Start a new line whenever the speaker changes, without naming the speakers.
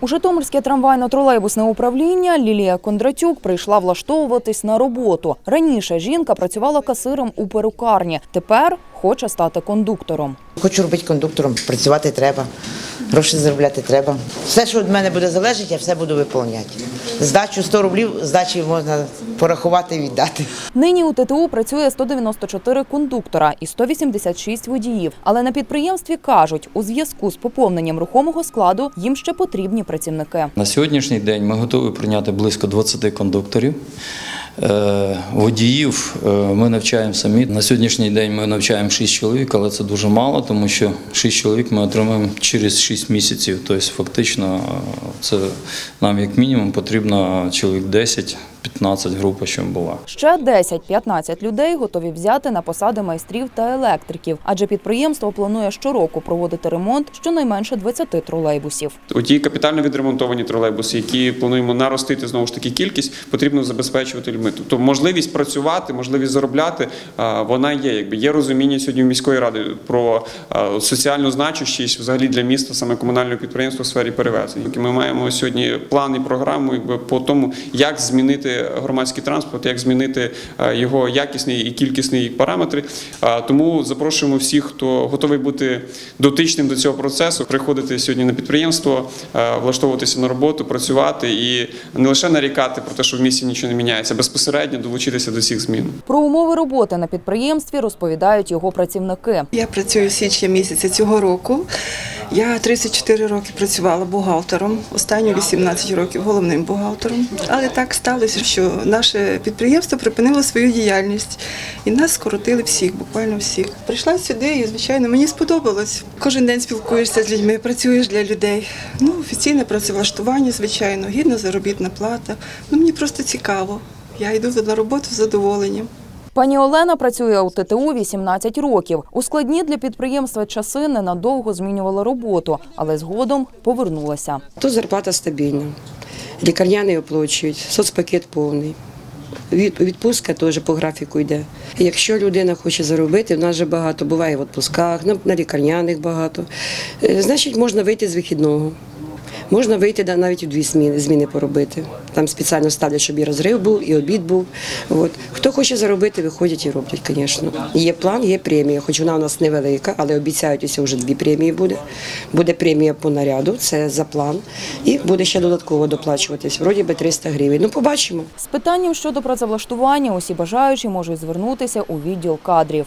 У Житомирське трамвайно-тролейбусне управління Лілія Кондратюк прийшла влаштовуватись на роботу. Раніше жінка працювала касиром у перукарні. Тепер хоче стати кондуктором.
Хочу робити кондуктором, працювати треба, гроші заробляти треба. Все, що від мене буде залежати, я все буду виконувати. Здачу 100 рублів, здачі можна порахувати і віддати.
Нині у ТТУ працює 194 кондуктора і 186 водіїв. Але на підприємстві кажуть, у зв'язку з поповненням рухомого складу їм ще потрібні працівники.
На сьогоднішній день ми готові прийняти близько 20 кондукторів. Е, Водіїв е, ми навчаємо самі. На сьогоднішній день ми навчаємо 6 чоловік, але це дуже мало, тому що 6 чоловік ми отримаємо через 6 місяців. Тобто, фактично, е, це нам як мінімум потрібно чоловік 10-15 група, щоб була.
Ще 10-15 людей готові взяти на посади майстрів та електриків, адже підприємство планує щороку проводити ремонт щонайменше 20 тролейбусів.
Оті капітально відремонтовані тролейбуси, які плануємо наростити знову ж таки кількість, потрібно забезпечувати людьми. Тобто можливість працювати, можливість заробляти, вона є. Якби є розуміння сьогодні в міської ради про соціальну значущість взагалі для міста, саме комунального підприємства в сфері перевезень. Ми маємо сьогодні план і програму, якби по тому, як змінити громадський транспорт, як змінити його якісний і кількісний параметри. Тому запрошуємо всіх, хто готовий бути дотичним до цього процесу, приходити сьогодні на підприємство, е, влаштовуватися на роботу, працювати і не лише нарікати про те, що в місті нічого не міняється, а безпосередньо долучитися до цих змін.
Про умови роботи на підприємстві розповідають його працівники.
Я працюю з січня місяця цього року. Я 34 роки працювала бухгалтером, останні 18 років головним бухгалтером. Але так сталося, що наше підприємство припинило свою діяльність і нас скоротили всіх, буквально всіх. Прийшла сюди і, звичайно, мені сподобалось. Кожен день спілкуєшся з людьми, працюєш для людей. Ну, офіційне працевлаштування, звичайно, гідна заробітна плата. Ну, мені просто цікаво. Я йду на роботу з задоволенням.
Пані Олена працює у ТТУ 18 років. У складні для підприємства часи ненадовго змінювала роботу, але згодом повернулася.
Тут зарплата стабільна, лікарняний оплачують, соцпакет повний. Від- Відпустка теж по графіку йде. Якщо людина хоче заробити, в нас же багато буває в відпусках, на, на лікарняних багато. Е, Значить, можна вийти з вихідного. Можна вийти навіть у дві зміни, зміни поробити. Там спеціально ставлять, щоб і розрив був, і обід був. От. Хто хоче заробити, виходять і роблять, звісно. Є план, є премія, хоч вона у нас невелика, але обіцяють, ось вже дві премії буде. Буде премія по наряду, це за план, і буде ще додатково доплачуватись. Вроді би 300 гривень. Ну, побачимо.
З питанням щодо працевлаштування усі бажаючі можуть звернутися у відділ кадрів.